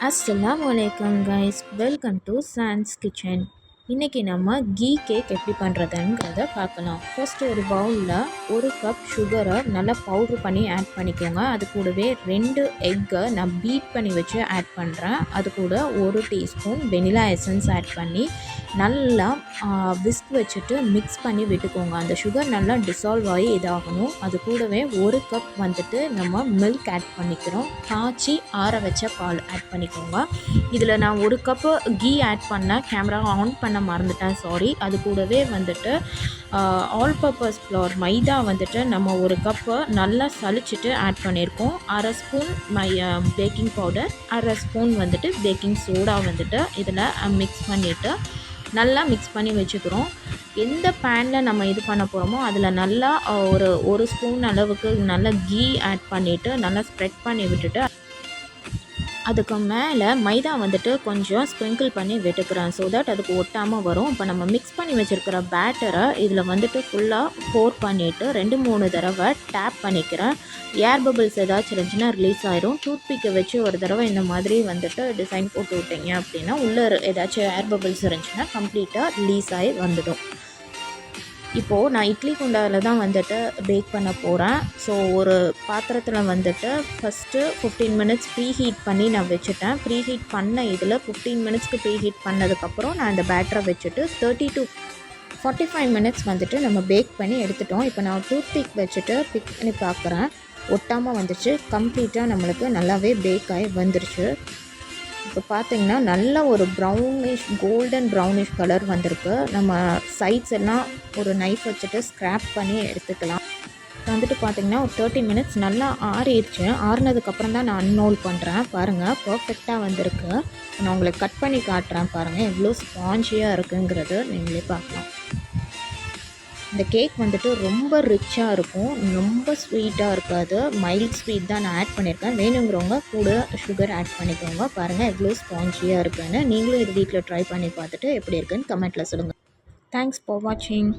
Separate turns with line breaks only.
Assalamualaikum guys, welcome to Sans Kitchen. இன்றைக்கி நம்ம key cake எப்படி பண்ணுறதுங்கிறத பார்க்கலாம். ஃபஸ்ட்டு ஒரு பவுலில் ஒரு கப் சுகரை நல்லா பவுட்ரு பண்ணி ஆட் பண்ணிக்கோங்க. அது கூடவே ரெண்டு எக்கை நான் பீட் பண்ணி வச்சு ஆட் பண்ணுறேன் அது கூட ஒரு டீஸ்பூன் வெனிலா எசன்ஸ் ஆட் பண்ணி நல்லா விஸ்க் வச்சுட்டு மிக்ஸ் பண்ணி விட்டுக்கோங்க. அந்த சுகர் நல்லா டிசால்வ் ஆகி இதாகணும். அது கூடவே ஒரு கப் வந்துட்டு நம்ம மில்க் ஆட் பண்ணிக்கிறோம். காய்ச்சி ஆற வச்ச பால் ஆட் பண்ணிக்கோங்க. இதில் நான் ஒரு கப்பு கீ ஆட் பண்ணேன் கேமரா ஆன் பண்ண மறந்துட்டேன் சாரி அது கூடவே வந்துட்டு ஆல் பர்பஸ் ஃப்ளவர் மைதா வந்துட்டு நம்ம ஒரு கப்பை நல்லா சலிச்சிட்டு ஆட் பண்ணியிருக்கோம். அரை ஸ்பூன் மை பேக்கிங் பவுடர் அரை ஸ்பூன் வந்துட்டு பேக்கிங் சோடா வந்துட்டு இதில் மிக்ஸ் பண்ணிவிட்டு நல்லா மிக்ஸ் பண்ணி வச்சுக்கிறோம். எந்த பேனில் நம்ம இது பண்ண போகிறோமோ அதில் நல்லா ஒரு ஒரு ஸ்பூன் அளவுக்கு நல்லா கீ ஆட் பண்ணிவிட்டு நல்லா ஸ்ப்ரெட் பண்ணி விட்டுட்டு அதுக்கு மேலே மைதா வந்துட்டு கொஞ்சம் ஸ்ப்ரிங்கிள் பண்ணி விட்டுக்கிறேன். ஸோ தட் அதுக்கு ஒட்டாமல் வரும். இப்போ நம்ம மிக்ஸ் பண்ணி வச்சுருக்கிற பேட்டரை இதில் வந்துட்டு ஃபுல்லாக போர் பண்ணிவிட்டு ரெண்டு மூணு தடவை டேப் பண்ணிக்கிறேன். ஏர் பபிள்ஸ் ஏதாச்சும் இருந்துச்சுன்னா ரிலீஸ் ஆயிரும். டூத் பிக்கை வச்சு ஒரு தடவை இந்த மாதிரி வந்துட்டு டிசைன் போட்டு விட்டீங்க அப்படின்னா உள்ளே ஏதாச்சும் ஏர் பபிள்ஸ் இருந்துச்சுன்னா கம்ப்ளீட்டாக ரிலீஸ் ஆகி வந்துடும். இப்போது நான் இட்லி குண்டாவில் தான் வந்துட்டு பேக் பண்ண போகிறேன் ஸோ ஒரு பாத்திரத்தில் வந்துட்டு first fifteen minutes preheat பண்ணி நான் வச்சுட்டேன். ப்ரீ ஹீட் பண்ண இதில் ஃபிஃப்டீன் மினிட்ஸ்க்கு ப்ரீ ஹீட் பண்ணதுக்கப்புறம் நான் இந்த பேட்டரை வச்சுட்டு thirty to forty five minutes வந்துட்டு நம்ம பேக் பண்ணி எடுத்துட்டோம். இப்போ நான் டூத் பிக் வச்சுட்டு பிக் பண்ணி பார்க்குறேன். ஒட்டாமல் வந்துச்சு. கம்ப்ளீட்டாக நம்மளுக்கு நல்லாவே பேக் ஆகி வந்துருச்சு. இப்போ பார்த்தீங்கன்னா நல்ல ஒரு ப்ரௌனிஷ் கோல்டன் ப்ரௌனிஷ் கலர் வந்திருக்கு. நம்ம சைட்ஸ் எல்லாம் ஒரு நைஃப் வச்சுட்டு ஸ்க்ராப் பண்ணி எடுத்துக்கலாம். வந்துட்டு பார்த்தீங்கன்னா ஒரு தேர்ட்டி மினிட்ஸ் நல்லா ஆறிடுச்சு. ஆறுனதுக்கப்புறம் தான் நான் அன்மோல் பண்ணுறேன் பாருங்கள் பர்ஃபெக்டாக வந்திருக்கு. நான் உங்களுக்கு கட் பண்ணி காட்டுறேன் பாருங்கள் எவ்வளோ ஸ்பாஞ்சியாக இருக்குங்கிறது நீங்களே பார்க்கலாம். இந்த கேக் வந்துட்டு ரொம்ப ரிச்சாக இருக்கும். ரொம்ப ஸ்வீட்டாக இருக்காது. மைல்ட் ஸ்வீட் தான் நான் ஆட் பண்ணியிருக்கேன் வேணுங்கிறவங்க கூட சுகர் ஆட் பண்ணிக்கோங்க. பாருங்கள் எவ்வளோ ஸ்பாஞ்சியாக இருக்குன்னு. நீங்களும் இது வீட்டில் ட்ரை பண்ணி பார்த்துட்டு எப்படி இருக்குன்னு கமெண்ட்டில் சொல்லுங்கள் தேங்க்ஸ் ஃபார் வாட்சிங்